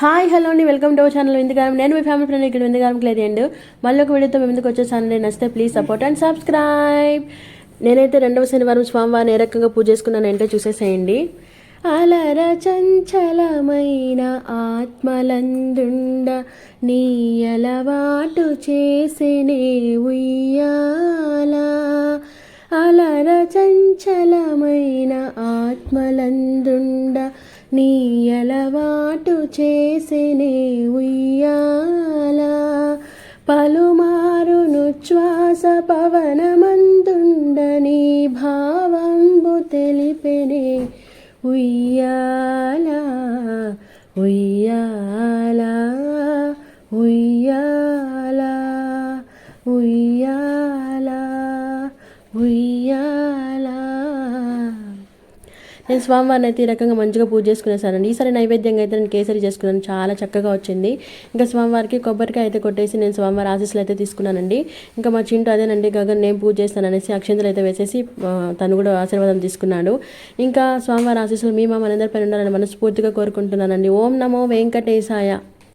Hi hello అండి. Welcome to our channel విందుగారం. నేను మీ ఫ్యామిలీ ఫ్రెండ్ ఇక్కడ విందుగారం లేదు అండ్ మళ్ళీ ఒక వీడియోతో మేము ఎందుకు వచ్చేసాను నచ్చితే ప్లీజ్ సపోర్ట్ అండ్ సబ్స్క్రైబ్. నేనైతే రెండవ శనివారం స్వామివారిని ఏ రకంగా పూజ చేసుకున్నాను ఏంటో చూసేసేయండి. అలర చంచలమైన ఆత్మలందుండ నీ అలవాటు చేసినే ఉయ్యాల. అలర చంచలమైన ఆత్మలందుండ నీ అలవాటు చేసినే ఉయ్యాల. పలుమారును శ్వాస పవనమందుండని భావంబు తెలిపెనే ఉయ్యాల ఉయ్యాల ఉయ్యాల ఉయ్యాల ఉయ్యాల నేను స్వామివారిని అయితే ఈ రకంగా మంచిగా పూజ చేసుకునేసానండి. ఈసారి నైవేద్యంగా అయితే నేను కేసరి చేసుకున్నాను. చాలా చక్కగా వచ్చింది. ఇంకా స్వామివారికి కొబ్బరికాయ అయితే కొట్టేసి నేను స్వామివారి ఆశీస్సులు అయితే తీసుకున్నానండి. ఇంకా మా చింటూ అదేనండి గగన్ నేను పూజ చేస్తాననేసి అక్షంతలు అయితే వేసేసి తను కూడా ఆశీర్వాదం తీసుకున్నాడు. ఇంకా స్వామివారి ఆశీస్సులు మీ మా మనందరిపై ఉండాలని మనస్ఫూర్తిగా కోరుకుంటున్నానండి. ఓం నమో వెంకటేశాయ.